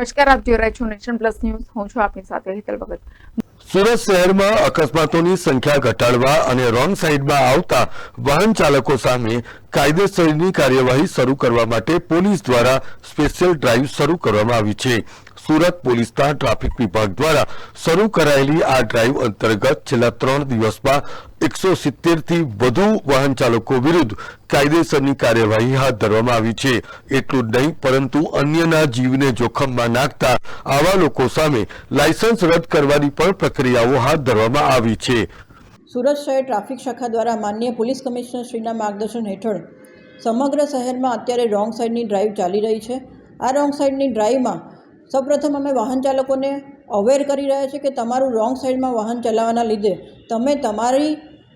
નમસ્કાર, આપ જોઈ રહ્યા છો નેશન પ્લસ ન્યૂઝ. હું છું આપની સાથે હેતલ ભગત. સુરત શહેરમાં અકસ્માતોની સંખ્યા ઘટાડવા અને રોંગ સાઈડમાં આવતા વાહન ચાલકો સામે કાયદેસરની કાર્યવાહી શરૂ કરવા માટે પોલીસ દ્વારા સ્પેશિયલ ડ્રાઈવ શરૂ કરવામાં આવી છે. સુરત પોલીસના ટ્રાફિક વિભાગ દ્વારા શરૂ કરાયેલી આ ડ્રાઈવ અંતર્ગત છેલ્લા ત્રણ દિવસમાં એકસો સિત્તેરથી વધુ વાહન ચાલકો વિરુદ્ધ કાયદેસરની કાર્યવાહી હાથ ધરવામાં આવી છે. એટલું જ નહીં, પરંતુ અન્યના જીવને જોખમમાં નાખતા આવા લોકો સામે લાયસન્સ રદ કરવાની પણ પ્રક્રિયાઓ હાથ ધરવામાં આવી છે. સુરત શહેર ટ્રાફિક શાખા દ્વારા માન્ય પોલીસ કમિશનર શ્રીના માર્ગદર્શન હેઠળ સમગ્ર શહેરમાં અત્યારે રોંગ સાઈડની ડ્રાઈવ ચાલી રહી છે. આ રોંગ સાઈડની ડ્રાઈવમાં સૌપ્રથમ અમે વાહન ચાલકોને અવેર કરી રહ્યા છીએ કે તમારું રોંગ સાઈડમાં વાહન ચલાવવાના લીધે તમે તમારી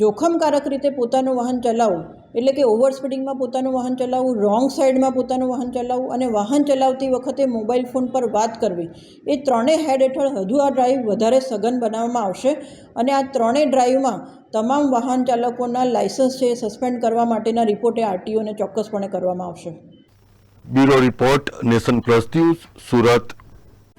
જોખમકારક રીતે પોતાનું વાહન ચલાવવું એટલે કે ઓવર સ્પીડિંગમાં પોતાનું વાહન ચલાવવું, રોંગ સાઈડમાં પોતાનું વાહન ચલાવવું અને વાહન ચલાવતી વખતે મોબાઈલ ફોન પર વાત કરવી, એ ત્રણેય હેડ હેઠળ હજુ આ ડ્રાઈવ વધારે સઘન બનાવવામાં આવશે અને આ ત્રણેય ડ્રાઈવમાં તમામ વાહન ચાલકોના લાયસન્સ છે સસ્પેન્ડ કરવા માટેના રિપોર્ટે આરટીઓને ચોક્કસપણે કરવામાં આવશે. Bureau report Nation Plus News, Surat.